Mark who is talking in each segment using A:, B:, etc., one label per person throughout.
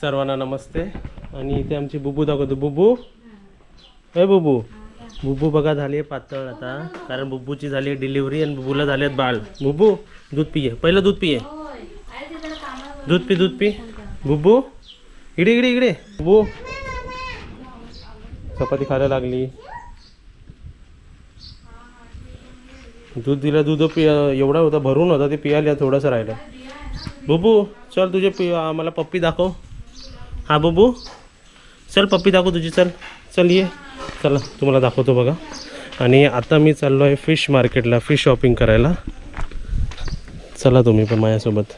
A: सर्वांना नमस्ते. आणि इथे आमची बुबू दाखवतो. बुबू? हे बुबू. बुबू बघा झाली आहे पातळ आता. कारण बुबूची झाली आहे डिलिव्हरी आणि बुबूला झाले आहेत बाळ. बुबू दूध पिये. पहिलं दूध पिये. दूध पी दूध पी. बुबू इकडे इकडे इकडे. बुबू. चपाती खायला लागली. दूध दिलं दूध पि एवढा होता भरून होता ते पियाला थोडंसं राहिलं. बुबू चल तुझे पि आम्हाला पप्पी दाखव. हा बबू. चल पप्पी दाखव तुझी. चल चल ये. चला तुम्हाला दाखवतो बघा. आणि आता मी चाललो आहे फिश मार्केटला फिश शॉपिंग करायला. चला तुम्ही पण माझ्यासोबत.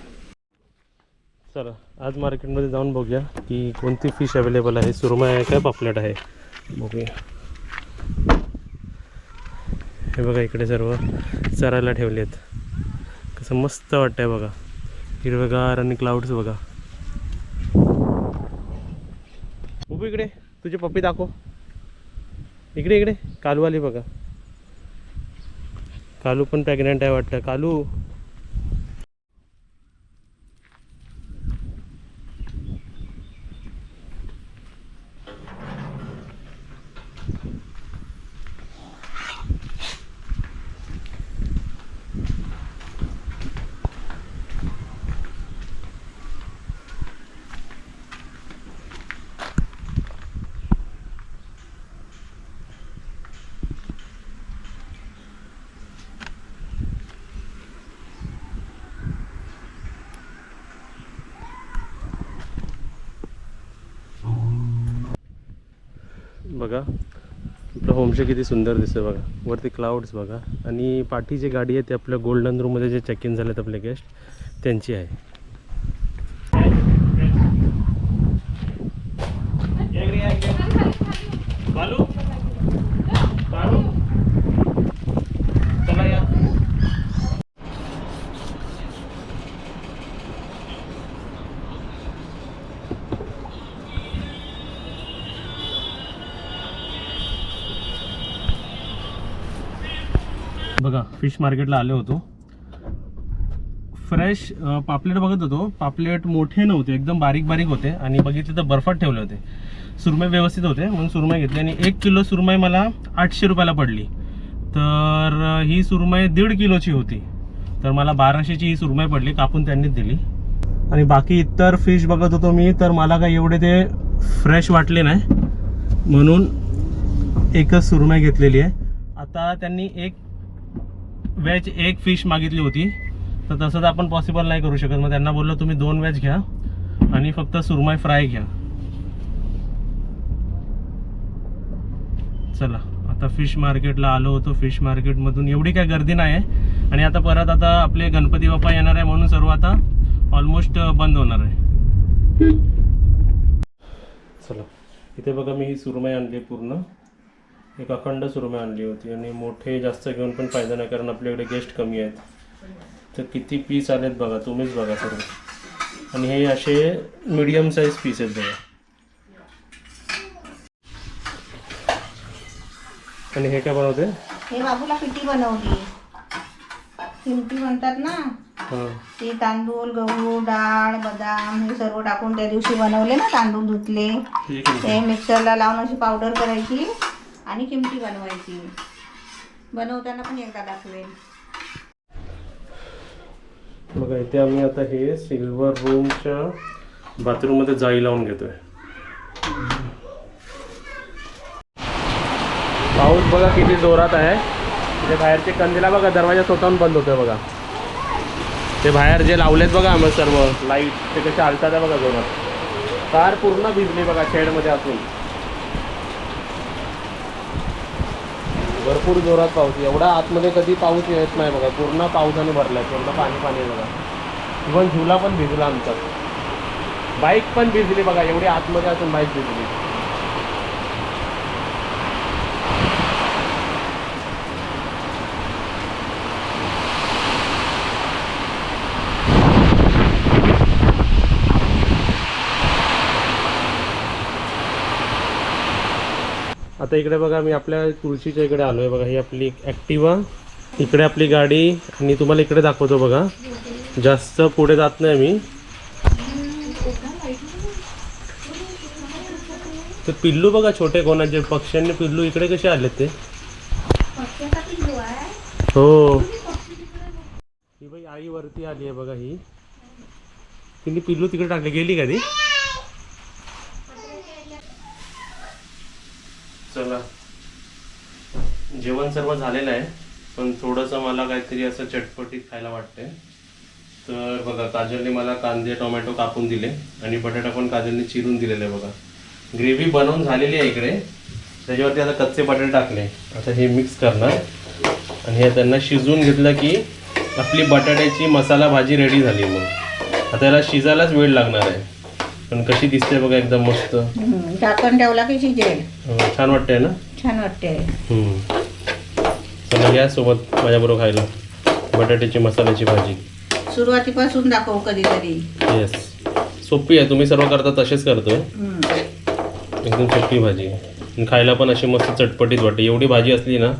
A: चला आज मार्केटमध्ये जाऊन बघूया की कोणती फिश अवेलेबल आहे. सुरमई आहे काय पापलेट आहे? बघूया. हे बघा इकडे सर्व चरायला ठेवले आहेत कसं मस्त वाटतंय बघा. हिरवेगार आणि क्लाउड्स बघा. उभी इकडे. तुझे पप्पी दाखव. इकडे इकडे. कालू आली बघा. कालू पण प्रेग्नंट आहे वाटतं. कालू. बघा. आपलं होमशे किती सुंदर दिसतं बघा. वरती क्लाउड्स बघा. आणि पाठी जी गाडी आहे ते आपल्या गोल्डन रूममध्ये जे चेक इन झालेत आपले गेस्ट त्यांची आहे. बघा फिश मार्केटला आलो होतो. फ्रेश पापलेट बघत होतो. पापलेट मोठे नव्हते एकदम बारीक बारीक होते आणि बघितले तर बर्फात ठेवले होते. सुरमई व्यवस्थित होते म्हणून सुरमई घेतली आणि एक किलो सुरमई मला आठशे रुपयाला पडली. तर ही सुरमई दीड किलोची होती. तर मला बाराशेची ही सुरमई पडली कापून त्यांनीच दिली. आणि बाकी इतर फिश बघत होतो मी तर मला काही एवढे ते फ्रेश वाटले नाही. म्हणून एकच सुरमई घेतलेली आहे. आता त्यांनी एक वेज एक फिश मागितली होती. तर तसं तर आपण पॉसिबल नाही करू शकत. मग त्यांना बोललो तुम्ही दोन वेज घ्या आणि फक्त सुरमई फ्राय घ्या. चला आता फिश मार्केटला आलो होतो. फिश मार्केटमधून एवढी काय गर्दी नाही आहे आणि आता परत आता आपले गणपती बाप्पा येणार आहे म्हणून सर्व आता ऑलमोस्ट बंद होणार आहे. चला इथे बघा मी ही सुरमई आणली पूर्ण. एक अखंड सुरमई आणली होती आणि मोठे जास्त घेऊन पण फायदा नाही कारण आपल्याकडे गेस्ट कमी आहेत. तर किती पीस आलेत बघा तुम्हीच बघा सर्व. आणि हे असे मीडियम साईज पीस आहेत बघा. आणि हे काय बनवते?
B: हे बाबूला किती बनवली किमती म्हणतात ना
A: हां.
B: ते तांदूळ गहू डाळ बदाम हे सर्व टाकून त्या दिवशी बनवले ना तांदूळ धुतले. ते मिक्सरला लावून अशी पावडर करायची. आणि किमती बनवायची. बनवताना पण एकदा दाखवेन.
A: बघा इथे आम्ही आता हे सिल्वर रूमच्या बाथरूममध्ये जाई लावून घेतोय. पाऊस बघा किती जोरात आहे. ते बाहेरचे कंदीला बघा दरवाजा स्वतःहून बंद होतोय बघा. ते बाहेर जे लावलेत बघा आम्ही सर्व लाइट ते कसे हलतात बघा जोरात. कार पूर्ण भिजली बघा शेडमध्ये असून भरपूर जोरात पाऊस. एवढा आतमध्ये कधी पाऊस येत नाही बघा. पूर्ण पावसाने भरलाय. पूर्ण पाणी पाणी बघा. इव्हन झुला पण भिजला आमचा. बाईक पण भिजली बघा. एवढी आतमध्ये असून बाईक भिजली. आता इकडे बघा मी आपल्या तुळशीच्या इकडे आलोय बघा. ही आपली ॲक्टिवा. इकडे आपली गाडी आणि तुम्हाला इकडे दाखवतो बघा. जास्त पुढे जात नाही मी. ते पिल्लू बघा छोटे कोणाचे पक्ष्यांनी पिल्लू इकडे कसे आले ते? हो. ही बाई आई वरती आली आहे बघा ही. तिने पिल्लू तिकडे टाकले. गेली का ती चला जेवण सर्व झालेलं आहे पण थोडंसं मला काहीतरी असं चटपटीत खायला वाटतंय. तर बघा काजलने मला कांदे टोमॅटो कापून दिले आणि बटाटा पण काजलने चिरून दिलेले आहे बघा. ग्रेव्ही बनवून झालेली आहे इकडे. त्याच्यावरती आता कच्चे बटाटे टाकले. आता हे मिक्स करणार. आणि हे त्यांना शिजवून घेतलं की आपली बटाट्याची मसाला भाजी रेडी झाली मग. आता याला शिजायलाच वेळ लागणार आहे. पण कशी दिसते बघा एकदम मस्त.
B: झाकण ठेवला की शिजेल.
A: अं, छान वाटतंय ना?
B: छान वाटते
A: घ्या सोबत माझ्याबरोबर खायला. बटाट्याची मसाल्याची भाजी.
B: सुरुवातीपासून दाखवू कधीतरी.
A: येस सोपी आहे. तुम्ही सर्व करता तसेच करतो
B: हम्म.
A: एकदम सोपी भाजी आहे. आणि खायला पण अशी मस्त चटपटीत वाटते. एवढी भाजी असली ना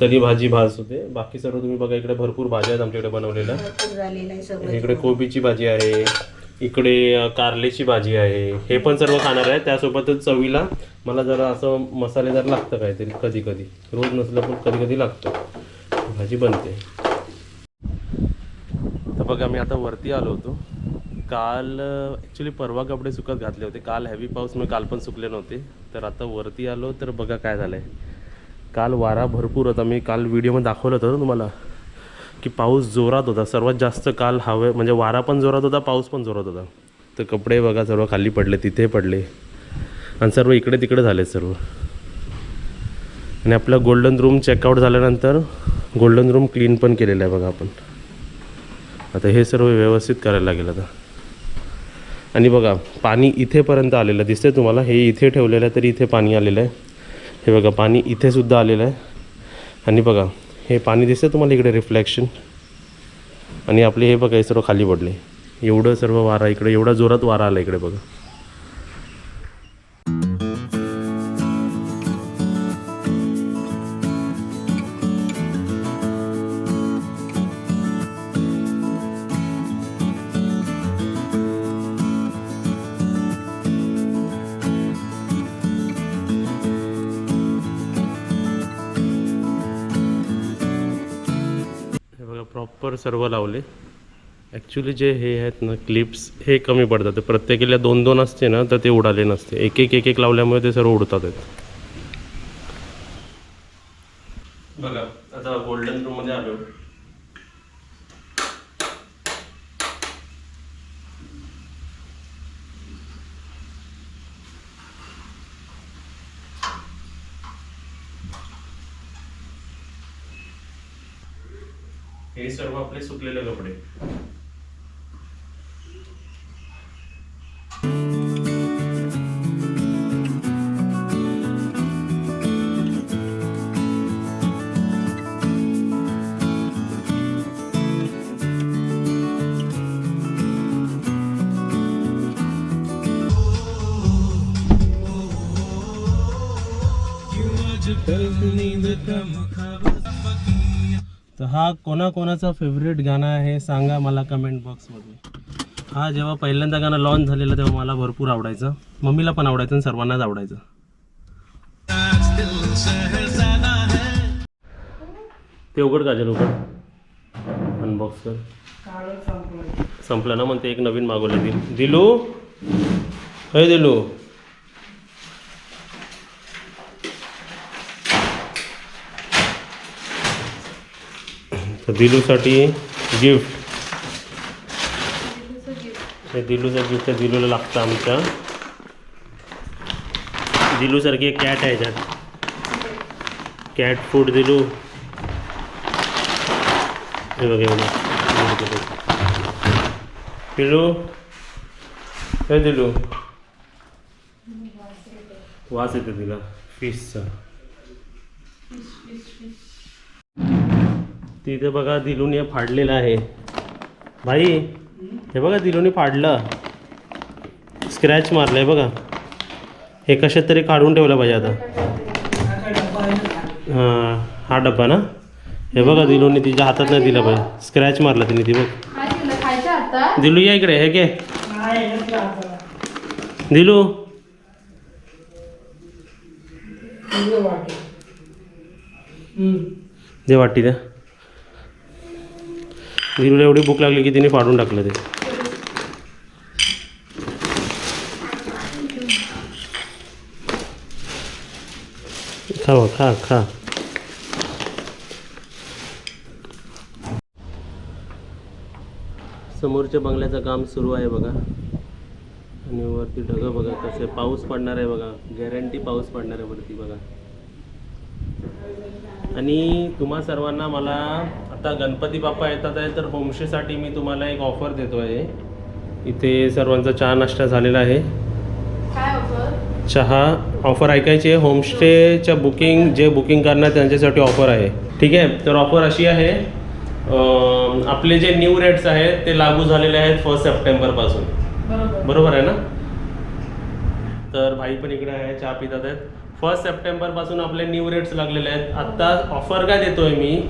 A: तरी भाजी भास होते. बाकी सर्व तुम्ही बघा इकडे भरपूर भाज्या आहेत आमच्याकडे बनवलेल्या.
B: भरपूर झालेलं आहे सगळं.
A: इकडे कोबीची भाजी आहे. इकडे कारलेची भाजी आहे. हे पण सर्व खाणार आहे. त्यासोबतच चवीला मला जरा असं मसालेदार लागतं काहीतरी कधी कधी रोज नसलं पण कधी कधी लागतं. भाजी बनते. तर बघा मी आता वरती आलो होतो. काल ॲक्च्युली परवा कपडे सुकत घातले होते. काल हॅवी पाऊस मी काल पण सुकले नव्हते. तर आता वरती आलो तर बघा काय झालं आहे काल वारा भरपूर होता. मी काल व्हिडिओमध्ये दाखवलं होतं तुम्हाला. की पाऊस जोरात होता. सर्वात जास्त काल हवे म्हणजे वारा पण जोरात होता पाऊस पण जोरात होता. तर कपडे बघा सर्व खाली पडले तिथे पडले. आणि सर्व इकडे तिकडे झाले सर्व. आणि आपलं गोल्डन रूम चेकआउट झाल्यानंतर गोल्डन रूम क्लीन पण केलेलं आहे बघा आपण. आता हे सर्व व्यवस्थित करायला लागेल आता. आणि बघा पाणी इथेपर्यंत आलेलं दिसतंय तुम्हाला? हे इथे ठेवलेलं आहे तरी इथे पाणी आलेलं आहे. हे बघा पाणी इथेसुद्धा आलेलं आहे. आणि बघा हे पाणी दिसतं तुम्हाला इकडे रिफ्लेक्शन आणि आपले हे बघा हे सर्व खाली पडले. एवढं सर्व वारा इकडे एवढा जोरात वारा आला इकडे बघा. प्रॉपर सर्व लावले. ॲक्च्युली जे हे आहेत ना क्लिप्स हे कमी पडतात. ते प्रत्येकीला दोन दोन असते ना तर ते उडाले नसते. एक एक एक एक लावल्यामुळे ते सर्व उडतात आहेत. बघा आता गोल्डन रूममध्ये आलो. हे सर्व आपले सुकलेले कपडे. Come तर हा कोणाकोणाचा फेवरेट गाणं आहे सांगा मला कमेंट बॉक्समध्ये हा जेव्हा पहिल्यांदा गाणं लॉन्च झालेलं तेव्हा मला भरपूर आवडायचं. मम्मीला पण आवडायचं आणि सर्वांनाच आवडायचं. ते उघड काजल उघड. अनबॉक्स कर. संपलं. ना मग ते एक नवीन मागवलं दिल दिलू? हे दिलू? तर दिलूसाठी गिफ्ट। हे दिलूचं गिफ्ट दिलूला लागतं आमच्या दिलूसारखी एक कॅट आहे ह्याच्यात कॅट फ़ूड दिलू। हे पिलू हे दिलू वास येते तिला फिशचा तिथे बघा दिलूने फाडलेलं आहे. भाई हे बघा दिलूने फाडलं. स्क्रॅच मारलंय बघा. हे कशात तरी काढून ठेवलं पाहिजे आता. हाँ हा डब्बा ना? हे बघा दिलूने तिच्या हातात नाही दिला पाहिजे. स्क्रॅच मारला तिने ती बघ. दिलू? या इकडे हे घे. दिलू. दे वाटी द्या दिलूला एवढी भूक लागली की तिने फाडून टाकलं ते. खा खा खा. समोरच्या बंगल्याचं काम सुरू आहे बघा. आणि वरती ढगं बघा कसे पाऊस पडणार आहे बघा. गॅरंटी पाऊस पडणार आहे वरती बघा. आणि तुम्हा सर्वांना मला आता गणपती बाप्पा येतात आहे तर होमस्टेसाठी मी तुम्हाला एक ऑफर देतो आहे. इथे सर्वांचा चहा नाश्ता झालेला आहे. चहा ऑफर ऐकायची आहे. होमस्टेच्या बुकिंग जे बुकिंग करणार त्यांच्यासाठी ऑफर आहे. ठीक आहे? तर ऑफर अशी आहे. आपले जे न्यू रेट्स आहेत ते लागू झालेले आहेत फर्स्ट सप्टेंबरपासून
C: बरोबर.
A: बरोबर आहे ना? तर भाई पण इकडे आहे चहा पितात आहेत. फर्स्ट सप्टेंबरपासून आपले न्यू रेट्स लागलेले आहेत. आत्ता ऑफर काय देतोय मी?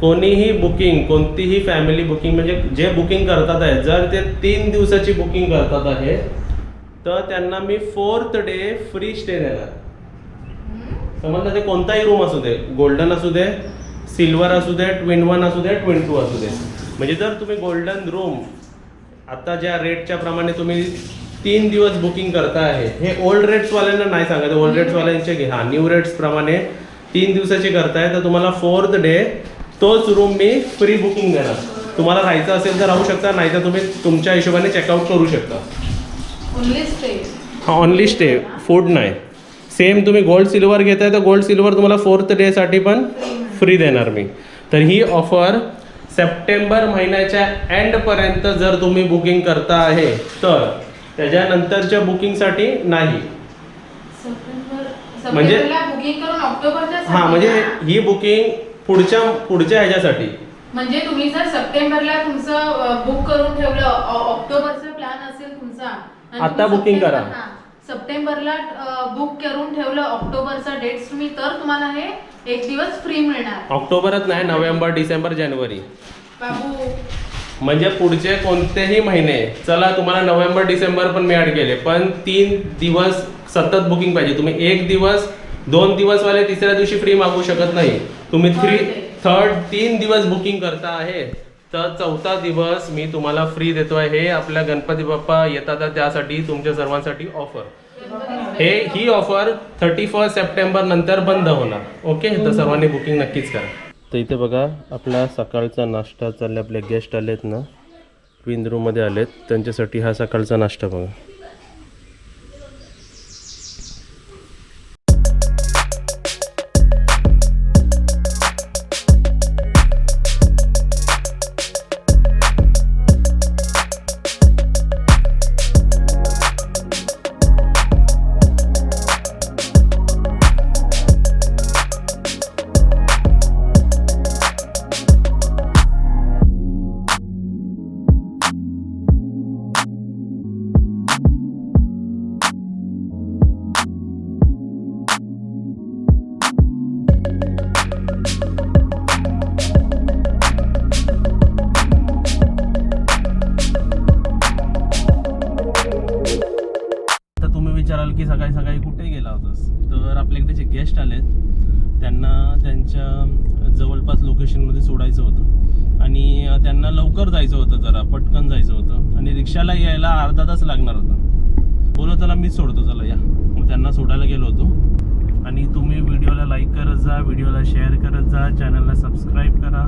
A: कोणीही बुकिंग कोणतीही फॅमिली बुकिंग म्हणजे जे बुकिंग करतात आहे जर ते तीन दिवसाची बुकिंग करतात आहे तर त्यांना मी फोर्थ डे फ्री स्टे देणार. समजलं? ते कोणताही रूम असू दे गोल्डन असू दे सिल्वर असू दे ट्विन वन असू दे ट्विन टू असू दे. म्हणजे जर तुम्ही गोल्डन रूम आता ज्या रेटच्या प्रमाणे तुम्ही तीन दिवस बुकिंग करता आहे हे ओल्ड रेट्सवाल्यांना नाही सांगत. ओल्ड रेट्सवाल्यांचे घ्या न्यू रेट्स प्रमाणे तीन दिवसाचे करताय तर तुम्हाला फोर्थ डे तोच रूम मी फ्री बुकिंग देणार. तुम्हाला राहायचं असेल तर राहू शकता नाही तर तुम्ही तुमच्या हिशोबाने चेकआउट करू शकता.
C: ओनली स्टे
A: हा ऑनली स्टे फूड नाही. सेम तुम्ही गोल्ड सिल्वर घेताय तर गोल्ड सिल्वर तुम्हाला फोर्थ डेसाठी पण फ्री देणार मी. तर ही ऑफर सप्टेंबर महिन्याच्या एंडपर्यंत जर तुम्ही बुकिंग करता आहे तर त्याच्यानंतरच्या बुकिंगसाठी नाही. म्हणजे- हां म्हणजे ही बुकिंग पुढच्या पुढच्या ह्याच्यासाठी.
C: म्हणजे तुम्ही जर सप्टेंबरला तुमचं बुक करून ठेवलं ऑक्टोबरचा प्लॅन असेल तुमचा आणि
A: आता
C: तुम्ही
A: booking करा.
C: सप्टेंबर- हां, सप्टेंबरला बुक करून ठेवलं ऑक्टोबरचा डेट्स तुम्ही तर तुम्हाला हे एक दिवस फ्री मिळणार.
A: ऑक्टोबरच नाही नोव्हेंबर डिसेंबर जानेवारी.
C: बाबू.
A: म्हणजे पुढचे कोणतेही महिने चला तुम्हाला नोव्हेंबर डिसेंबर पण मी ऍड केले पण तीन दिवस सतत बुकिंग पाहिजे. तुम्ही एक दिवस दोन दिवस वाले तिसऱ्या दिवशी फ्री मागू शकत नाही. तुम्ही थ्री थर्ड तीन दिवस बुकिंग करता आहे तर चौथा दिवस मी तुम्हाला फ्री देतो आहे हे आपल्या गणपती बाप्पा येतात त्यासाठी तुमच्या सर्वांसाठी ऑफर हे ही ऑफर थर्टी फर्स्ट सप्टेंबर नंतर बंद होणार. ओके तर सर्वांनी बुकिंग नक्कीच करा. तर इथे बघा आपला सकाळचा नाश्ता चालले आपले गेस्ट आलेत ना. क्वीन रूममध्ये आलेत. त्यांच्यासाठी हा सकाळचा नाश्ता बघा. विचाराल की सकाळी सकाळी कुठे गेला होतास. तर आपल्याकडे जे गेस्ट आलेत त्यांना त्यांच्या जवळपास लोकेशनमध्ये सोडायचं होतं. आणि त्यांना लवकर जायचं होतं जरा पटकन जायचं होतं. आणि रिक्षाला यायला अर्धा तास लागणार होता. बोलो चला मीच सोडतो चला या. मग त्यांना सोडायला गेलो होतो. आणि तुम्ही व्हिडिओला लाईक करत जा व्हिडिओला शेअर करत जा चॅनलला सबस्क्राईब करा.